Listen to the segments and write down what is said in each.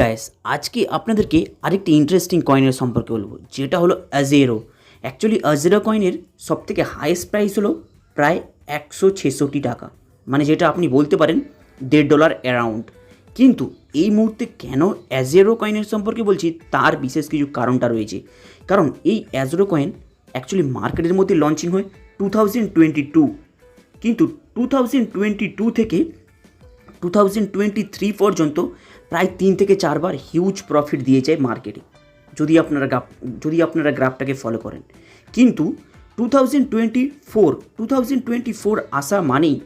Guys আজকে আপনাদেরকে আরেকটি ইন্টারেস্টিং কয়েনের সম্পর্কে বলব, যেটা হলো অ্যাজেরো অ্যাকচুয়ালি অ্যাজেরো কয়েনের সবথেকে হাইয়েস্ট প্রাইস হলো প্রায় একশো ছেষট্টি টাকা। মানে যেটা আপনি বলতে পারেন দেড় ডলার অ্যারাউন্ড কিন্তু এই মুহূর্তে কেন অ্যাজেরো কয়েনের সম্পর্কে বলছি, তার বিশেষ কিছু কারণটা রয়েছে। কারণ এই অ্যাজেরো কয়েন অ্যাকচুয়ালি মার্কেটের মধ্যে লঞ্চিং হয় টু থাউজেন্ড টোয়েন্টি টু কিন্তু টু থাউজেন্ড টোয়েন্টি টু থেকে টু টোয়েন্টি থ্রি পর্যন্ত প্রায় তিন থেকে চারবার হিউজ প্রফিট দিয়ে যায় মার্কেটে যদি আপনারা গ্রাফ, যদি আপনারা গ্রাফটাকে ফলো করেন। কিন্তু two thousand twenty four two thousand twenty four আসা মানেই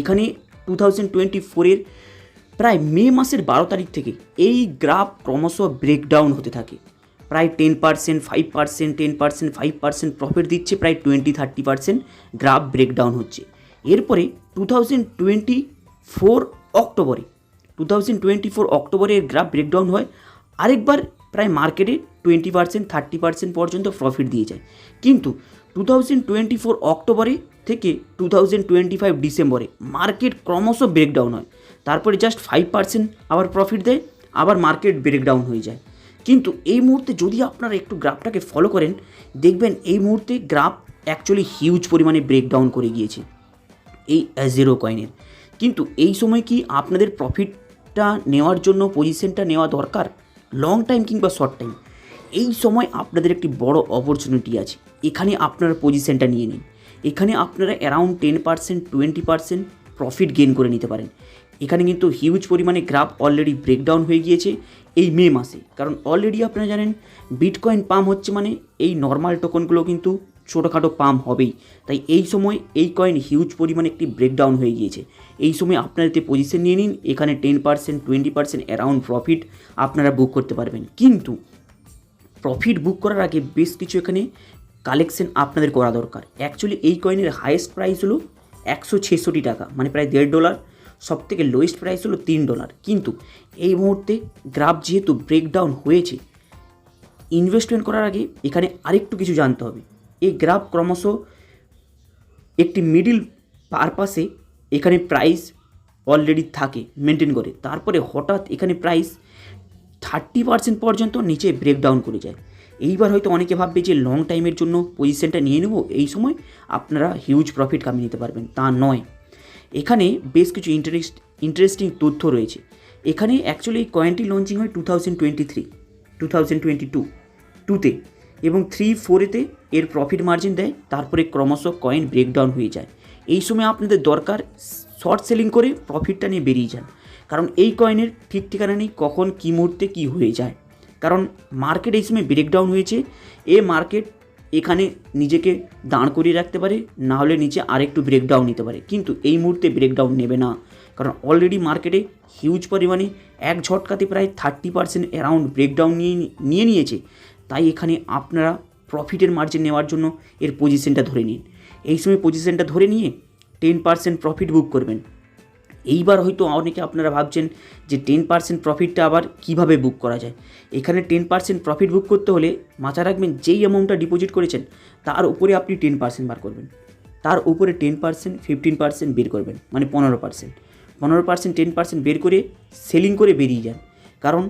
এখানে টু থাউজেন্ড টোয়েন্টি ফোরের প্রায় মে মাসের বারো তারিখ থেকে এই গ্রাফ ক্রমশ ব্রেকডাউন হতে থাকে। প্রায় ten percent five percent ten percent five percent profit দিচ্ছে, প্রায় twenty thirty percent graph breakdown হচ্ছে। এরপরে টু থাউজেন্ড টোয়েন্টি ফোর অক্টোবরে। টু থাউজেন্ড টোয়েন্টি ফোর অক্টোবরে এর গ্রাফ ব্রেকডাউন হয়। আরেকবার প্রায় মার্কেটে টোয়েন্টি পার্সেন্ট থার্টি পার্সেন্ট পর্যন্ত প্রফিট দিয়ে যায়। কিন্তু টু থাউজেন্ড টোয়েন্টি ফোর অক্টোবরে থেকে টু থাউজেন্ড টোয়েন্টি ফাইভ ডিসেম্বরে মার্কেট ক্রমশ ব্রেকডাউন হয়। তারপরে জাস্ট ফাইভ পার্সেন্ট আবার প্রফিট দেয়, আবার মার্কেট ব্রেকডাউন হয়ে যায়। কিন্তু এই মুহূর্তে যদি আপনারা একটু গ্রাফটাকে ফলো করেন, দেখবেন এই মুহূর্তে গ্রাফ অ্যাকচুয়ালি হিউজ পরিমাণে ব্রেকডাউন করে গিয়েছে। এই জিরো কয়েনের কিন্তু এই সময় কি আপনাদের প্রফিটটা নেওয়ার জন্য পজিশনটা নেওয়া দরকার? লং টাইম কিংবা শর্ট টাইম এই সময় আপনাদের একটি বড় অপরচুনিটি আছে। এখানে আপনারা পজিশনটা নিয়ে নিন। এখানে আপনারা around ten percent twenty percent profit gain করে নিতে পারেন। এখানে কিন্তু হিউজ পরিমাণে গ্রাফ অলরেডি ব্রেকডাউন হয়ে গিয়েছে এই মে মাসে। কারণ অলরেডি আপনারা জানেন বিটকয়েন পাম হচ্ছে মানে এই নর্মাল টোকনগুলো কিন্তু ছোটোখাটো পাম হবেই। তাই এই সময় এই কয়েন হিউজ পরিমাণে একটি ব্রেকডাউন হয়ে গিয়েছে। এই সময় আপনারা এতে পজিশন নিয়ে নিন, এখানে ten percent twenty percent around profit আপনারা বুক করতে পারবেন। কিন্তু প্রফিট বুক করার আগে বেশ কিছু এখানে কালেকশন আপনাদের করা দরকার। অ্যাকচুয়ালি এই কয়েনের হাইয়েস্ট প্রাইস হলো একশো ছেষট্টি টাকা মানে প্রায় দেড় ডলার সব থেকে লোয়েস্ট প্রাইস হলো তিন ডলার কিন্তু এই মুহূর্তে গ্রাফ যেহেতু ব্রেকডাউন হয়েছে ইনভেস্টমেন্ট করার আগে এখানে আরেকটু কিছু জানতে হবে। এই গ্রাফ ক্রমশ একটি মিডিল পারপাসে এখানে প্রাইস অলরেডি থাকে মেনটেন করে। তারপরে হঠাৎ এখানে প্রাইস থার্টি পার্সেন্ট পর্যন্ত নিচে ব্রেকডাউন করে যায়। এইবার হয়তো অনেকে ভাববে যে লং টাইমের জন্য পজিশনটা নিয়ে নেব, এই সময় আপনারা হিউজ প্রফিট কামিয়ে নিতে পারবেন, তা নয়। এখানে বেশ কিছু ইন্টারেস্ট ইন্টারেস্টিং তথ্য রয়েছে। এখানে অ্যাকচুয়ালি কয়েনটি লঞ্চিং হয় two thousand twenty three two thousand twenty two টুতে এবং থ্রি ফোরেতে এর প্রফিট মার্জিন দেয়, তারপরে ক্রমশ কয়েন ব্রেকডাউন হয়ে যায়। এই সময় আপনাদের দরকার শর্ট সেলিং করে প্রফিটটা নিয়ে বেরিয়ে যান। কারণ এই কয়েনের ঠিক ঠিকানা নেই কখন, কী মুহূর্তে, কী হয়ে যায়। কারণ মার্কেট এই সময় ব্রেকডাউন হয়েছে, এ মার্কেট এখানে নিজেকে দাঁড় করিয়ে রাখতে পারে, না হলে নিচে আরেকটু ব্রেকডাউন নিতে পারে। কিন্তু এই মুহূর্তে ব্রেকডাউন নেবে না। কারণ অলরেডি মার্কেটে হিউজ পরিমাণে এক ঝটকাতে প্রায় থার্টি পার্সেন্ট অ্যারাউন্ড ব্রেকডাউন নিয়ে নিয়ে নিয়েছে। তাই এখানে আপনারা প্রফিটের মার্জিন নেওয়ার জন্য এর পজিশনটা ধরে নিন। এই সময় পজিশনটা ধরে নিয়ে টেন পার্সেন্ট প্রফিট বুক করবেন। এইবার হয়তো অনেকে আপনারা ভাবছেন যে টেন পার্সেন্ট প্রফিটটা আবার কীভাবে বুক করা যায়? এখানে টেন পার্সেন্ট প্রফিট বুক করতে হলে মাথা রাখবেন যেই অ্যামাউন্টটা ডিপোজিট করেছেন, তার উপরে আপনি টেন পার্সেন্ট বার করবেন। তার উপরে টেন পার্সেন্ট ফিফটিন পার্সেন্ট বের করবেন মানে পনেরো পার্সেন্ট পনেরো পার্সেন্ট টেন পার্সেন্ট বের করে সেলিং করে বেরিয়ে যান। কারণ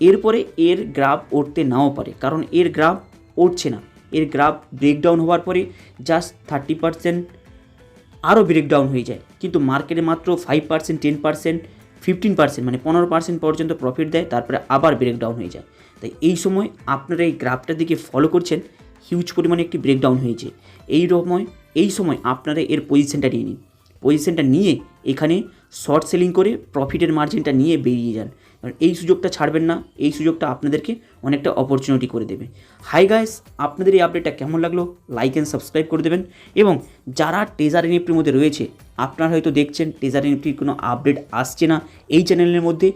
এরপরে এর গ্রাফ উঠতে নাও পারে, কারণ এর গ্রাফ উঠছে না। এর গ্রাফ ব্রেকডাউন হওয়ার পরে জাস্ট থার্টি পার্সেন্ট আরও ব্রেকডাউন হয়ে যায়। কিন্তু মার্কেটে মাত্র five percent ten percent fifteen percent মানে পনেরো পার্সেন্ট পর্যন্ত প্রফিট দেয়, তারপরে আবার ব্রেকডাউন হয়ে যায়। তাই এই সময় আপনারা এই গ্রাফটার দিকে ফলো করছেন হিউজ পরিমাণে একটি ব্রেকডাউন হয়েছে। এই সময় এই সময় আপনারা এর পজিশনটা নিয়ে নিন। পজিশনটা নিয়ে এখানে শর্ট সেলিং করে প্রফিটের মার্জিনটা নিয়ে বেরিয়ে যান। কারণ এই সুযোগটা ছাড়বেন না, এই সুযোগটা আপনাদেরকে অনেকটা অপরচুনিটি করে দেবে। হাই গাইস আপনাদের এই আপডেটটা কেমন লাগল? লাইক অ্যান্ড সাবস্ক্রাইব করে দেবেন এবং যারা টেজার এনএফটির মধ্যে রয়েছে, আপনারা হয়তো দেখছেন টেজার এনএফটির কোনো আপডেট আসছে না। এই চ্যানেলের মধ্যে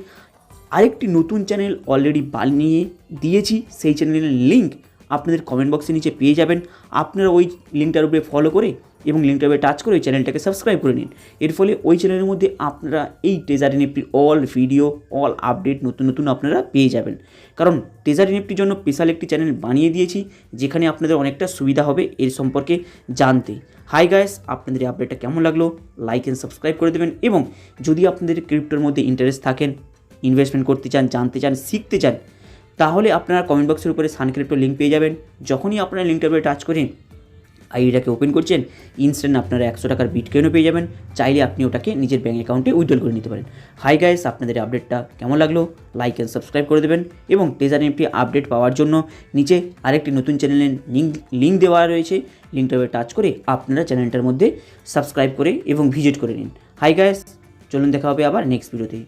আরেকটি নতুন চ্যানেল অলরেডি বানিয়ে দিয়েছি, সেই চ্যানেলের লিঙ্ক আপনাদের কমেন্ট বক্সের নিচে পেয়ে যাবেন। আপনারা ওই লিঙ্কটার উপরে ফলো করে এবং লিঙ্কটার উপরে টাচ করে ওই চ্যানেলটাকে সাবস্ক্রাইব করে নিন। এর ফলে ওই চ্যানেলের মধ্যে আপনারা এই টেজার এনএফটির অল ভিডিও অল আপডেট নতুন নতুন আপনারা পেয়ে যাবেন। কারণ টেজার এনএফটির জন্য স্পেশাল একটি চ্যানেল বানিয়ে দিয়েছি, যেখানে আপনাদের অনেকটা সুবিধা হবে এর সম্পর্কে জানতে। হাই গাইস আপনাদের আপডেটটা কেমন লাগল? লাইক অ্যান্ড সাবস্ক্রাইব করে দেবেন এবং যদি আপনাদের ক্রিপ্টোর মধ্যে ইন্টারেস্ট থাকেন ইনভেস্টমেন্ট করতে চান, জানতে চান, শিখতে চান তাহলে আপনারা কমেন্ট বক্সের উপরে সানক্রিপ্টো লিঙ্ক পেয়ে যাবেন। যখনই আপনারা লিঙ্কটার উপরে টাচ করেন আইডিটাকে ওপেন করছেন ইনস্ট্যান্ট আপনারা একশো টাকার বিটকয়েনও পেয়ে যাবেন। চাইলে আপনি ওটাকে নিজের ব্যাঙ্ক অ্যাকাউন্টে উইথড্রল করে নিতে পারেন। হাই গাইস আপনাদের আপডেটটা কেমন লাগল? লাইক অ্যান্ড সাবস্ক্রাইব করে দেবেন এবং টেজার এমটি আপডেট পাওয়ার জন্য নিচে আরেকটি নতুন চ্যানেলের লিঙ্ক লিঙ্ক দেওয়া রয়েছে। লিঙ্কটার উপরে টাচ করে আপনারা চ্যানেলটার মধ্যে সাবস্ক্রাইব করে এবং ভিজিট করে নিন। হাই গাইস চলুন দেখা হবে আবার নেক্সট ভিডিওতে